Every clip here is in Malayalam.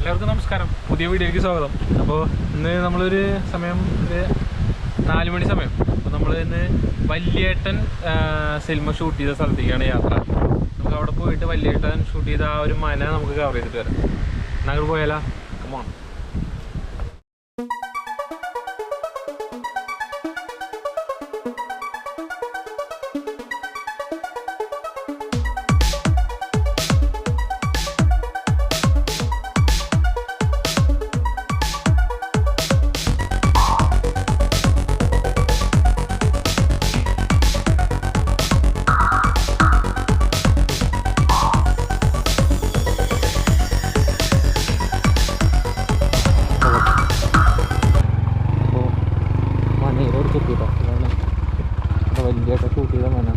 എല്ലാവർക്കും നമസ്കാരം. പുതിയ വീഡിയോയ്ക്ക് സ്വാഗതം. അപ്പോൾ ഇന്ന് നമ്മളൊരു സമയം ഒരു നാല് മണി സമയം. അപ്പോൾ നമ്മൾ ഇന്ന് വല്യേട്ടൻ സിനിമ ഷൂട്ട് ചെയ്ത സ്ഥലത്തേക്കാണ് യാത്ര. നമുക്ക് അവിടെ പോയിട്ട് വല്യേട്ടൻ ഷൂട്ട് ചെയ്ത ആ ഒരു മന നമുക്ക് കവർ ചെയ്തിട്ട് വരാം. എന്നാൽ പോയാലോ? ചെയ്ത മന.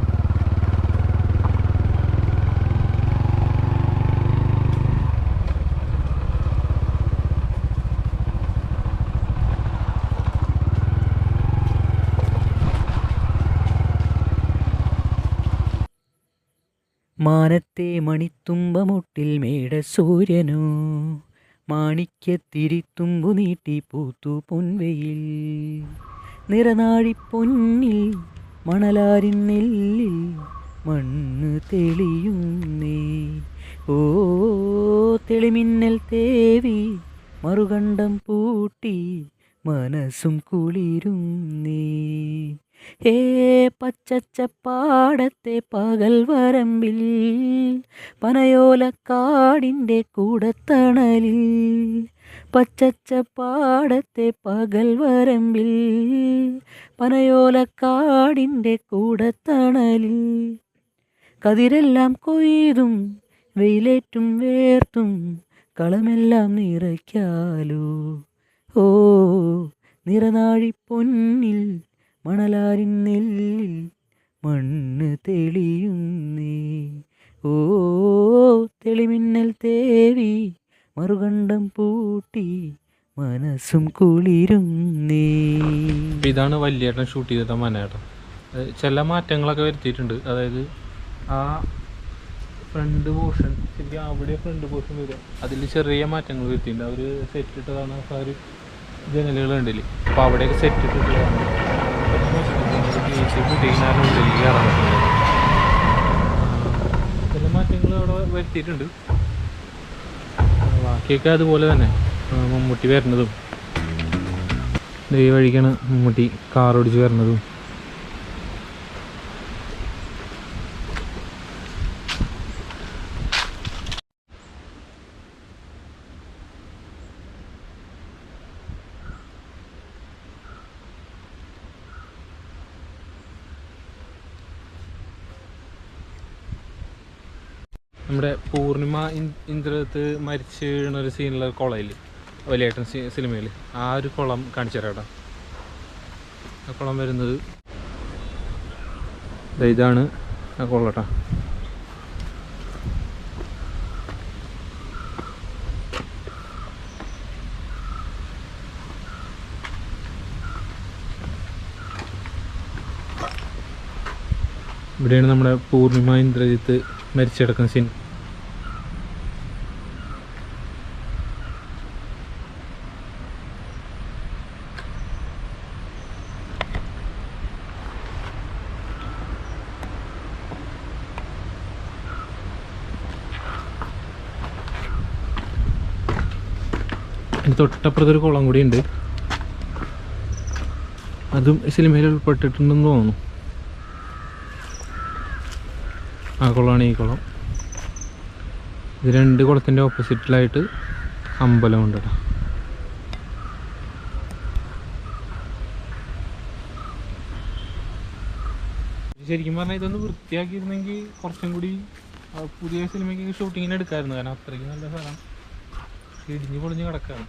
മാനത്തെ മണിത്തുമ്പമുട്ടിൽ മേട സൂര്യനോ മാണിക്യത്തിരിത്തുമ്പു നീട്ടി പൂത്തു പൊൻവെയിൽ. നിറനാഴി പൊന്നിൽ മണലാരിൻ നെല്ലിൽ മണ്ണ് തെളിയുന്നേ. ഓ തെളിമിന്നൽ തേവി മറുകണ്ഠം പൂട്ടി മനസ്സും കുളിരുന്നേ. ഹേ പച്ചച്ചപ്പാടത്തെ പകൽ വരമ്പിൽ പനയോലക്കാടിന്റെ കൂടത്തണലിൽ പച്ചച്ചപ്പാടത്തെ പകൽ വരമ്പിൽ പനയോലക്കാടിന്റെ കൂടത്തണലിൽ. കതിരെല്ലാം കൊയ്തും വെയിലേറ്റും വേർത്തും കളമെല്ലാം നിറയ്ക്കാലോ. ഓ നിറനാഴി പൊന്നിൽ മണലാരിൻ നെല്ലിൽ മണ്ണ് തെളിയുന്നേ. ഓ തെളിമിന്നൽ തേവി മറുകണ്ഠം പൂട്ടി മനസ്സും കുളിരുന്നേ ഇതാണ് വല്യേട്ടൻ ഷൂട്ട് ചെയ്തിട്ട മനേട്ടൻ. ചില മാറ്റങ്ങളൊക്കെ വരുത്തിയിട്ടുണ്ട്. അതായത് ആ ഫ്രണ്ട് പോർഷൻ ശരിക്കും അവിടെ ഫ്രണ്ട് പോർഷൻ വരിക. അതിൽ ചെറിയ മാറ്റങ്ങൾ വരുത്തിയിട്ടുണ്ട്. അവർ സെറ്റ് ഇട്ടതാണ് ആ ഒരു ജനലുകൾ ഉണ്ടല്ലേ അപ്പോൾ അവിടെയൊക്കെ സെറ്റ് ഇട്ടിട്ടുള്ളതാണ്. ചില മാറ്റങ്ങൾ അവിടെ വരുത്തിയിട്ടുണ്ട്. ബാക്കിയൊക്കെ അതുപോലെ തന്നെ. മമ്മൂട്ടി വരുന്നതും. ഈ വഴിക്കാണ് മമ്മൂട്ടി കാർ ഓടിച്ച് വരുന്നതും. നമ്മുടെ പൂർണിമ ഇന്ദ്രത്ത് മരിച്ചു വീണ ഒരു സീനിലുള്ള കുളയിൽ വലിയേട്ടൻ സിനിമയിൽ. ആ ഒരു കുളം കാണിച്ചു തരാം കേട്ടോ. ആ കുളം വരുന്നത് ഇതാണ് ആ കുളം കേട്ടോ. ഇവിടെയാണ് നമ്മുടെ പൂർണിമ ഇന്ദ്രജിത്ത് മരിച്ചെടുക്കുന്ന സീൻ തൊട്ടപ്പുറത്തൊരു കുളം കൂടി ഉണ്ട്. അതും സിനിമയിൽ ഉൾപ്പെട്ടിട്ടുണ്ടെന്ന് തോന്നുന്നു. ആ കുളമാണ് ഈ കുളം. ഇത് രണ്ട് കുളത്തിന്റെ ഓപ്പോസിറ്റിലായിട്ട് അമ്പലമുണ്ട് ശരിക്കും പറഞ്ഞാൽ ഇതൊന്ന് വൃത്തിയാക്കിയിരുന്നെങ്കിൽ കുറച്ചും കൂടി പുതിയ സിനിമയ്ക്ക് ഷൂട്ടിങ്ങിന് എടുക്കാമായിരുന്നു കാരണം അത്രയ്ക്ക് നല്ല സ്ഥലം. ഇടിഞ്ഞു പൊളിഞ്ഞ് കിടക്കാണ്.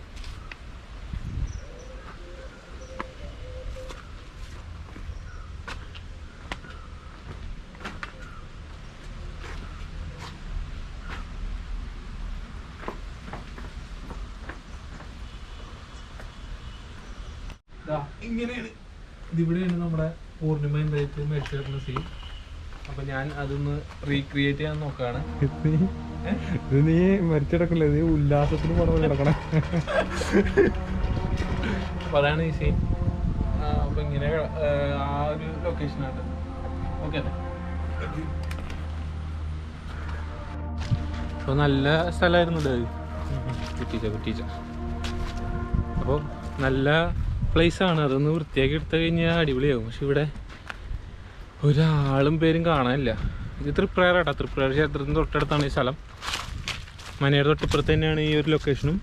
ഇങ്ങനെയാണ്. ഇതിവിടെയാണ് നമ്മുടെ പൂർണിമ എന്തായിട്ട് മേടിച്ചിരുന്ന സീൻ അപ്പൊ ഞാൻ അതൊന്ന് റീക്രിയേറ്റ് ചെയ്യാൻ നോക്കാണ്. ഇത് നീ മരിച്ചിടക്കില്ല? ഇത് ഉല്ലാസത്തിന് പടം കിടക്കണം. അതാണ് ഈ സീൻ അപ്പൊ ഇങ്ങനെ ആ, ഒരു ലൊക്കേഷനാണ് ഓക്കെ അപ്പൊ അപ്പോൾ നല്ല സ്ഥലമായിരുന്നു ഇത്. കുറ്റീച്ച കുറ്റീച്ച അപ്പോൾ നല്ല ആണ്. അതൊന്ന് വൃത്തിയാക്കി എടുത്തു കഴിഞ്ഞാൽ അടിപൊളിയാകും പക്ഷെ ഇവിടെ ഒരാളും പേരും കാണാനില്ല. ഇത് തൃപ്രയറാട്ടോ തൃപ്രയർ ക്ഷേത്രത്തിന് തൊട്ടടുത്താണ് ഈ സ്ഥലം. മനയുടെ തൊട്ടിപ്പുറത്ത് തന്നെയാണ് ഈ ഒരു ലൊക്കേഷനും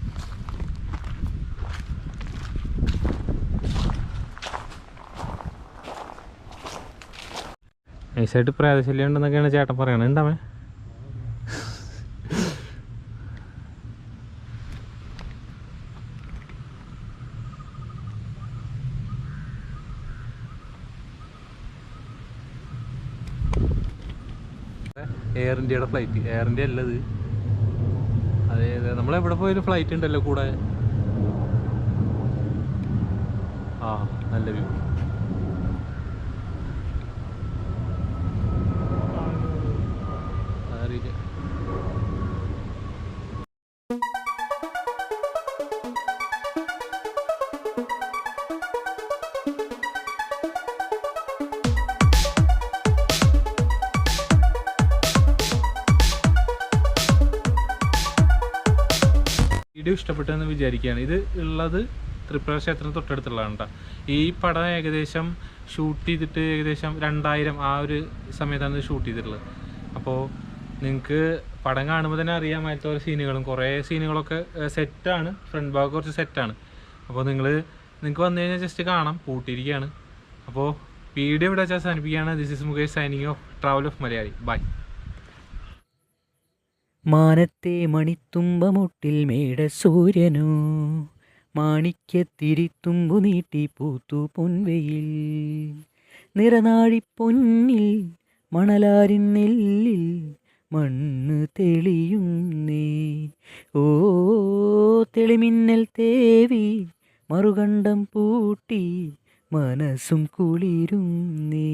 നൈസായിട്ട് പ്രേതശല്യം ഉണ്ടെന്നൊക്കെയാണ് ചേട്ടൻ പറയണത്. ഉണ്ടാവേ എയർ ഇന്ത്യയുടെ ഫ്ലൈറ്റ് എയർ ഇന്ത്യ അല്ലത്. അതെ അതെ നമ്മളെവിടെ പോയൊരു ഫ്ലൈറ്റ് ഉണ്ടല്ലോ കൂടെ. ആ നല്ല വ്യൂ വീഡിയോ ഇഷ്ടപ്പെട്ടെന്ന് വിചാരിക്കുകയാണ്. ഇത് ഉള്ളത് ത്രിപുര ക്ഷേത്രം തൊട്ടടുത്തുള്ളതാണ് കേട്ടോ ഈ പടം ഏകദേശം ഷൂട്ട് ചെയ്തിട്ട് ഏകദേശം രണ്ടായിരം ആ ഒരു സമയത്താണ് ഇത് ഷൂട്ട് ചെയ്തിട്ടുള്ളത്. അപ്പോൾ നിങ്ങൾക്ക് പടം കാണുമ്പോൾ തന്നെ അറിയാൻ ഓരോ സീനുകളും. കുറേ സീനുകളൊക്കെ സെറ്റാണ്. ഫ്രണ്ട് ഭാഗം കുറച്ച് സെറ്റാണ്. അപ്പോൾ നിങ്ങൾ നിങ്ങൾക്ക് വന്നു കഴിഞ്ഞാൽ ജസ്റ്റ് കാണാം. പൂട്ടിയിരിക്കുകയാണ് അപ്പോൾ വീഡിയോ ഇവിടെ വെച്ചാൽ അവസാനിപ്പിക്കുകയാണ്. This is Mukesh signing off travel of Malayali bye മാനത്തെ മണിത്തുമ്പമൊട്ടിൽ മേട സൂര്യനോ മാണിക്യത്തിരിത്തുമ്പു നീട്ടി പൂത്തു പൊൻവെയിൽ. നിറനാഴി പൊന്നിൽ മണലാരിൻ നെല്ലിൽ മണ്ണ് തെളിയുന്നേ. ഓ തെളിമിന്നൽ തേവി മറുകണ്ഠം പൂട്ടി മനസ്സും കുളിരുന്നേ.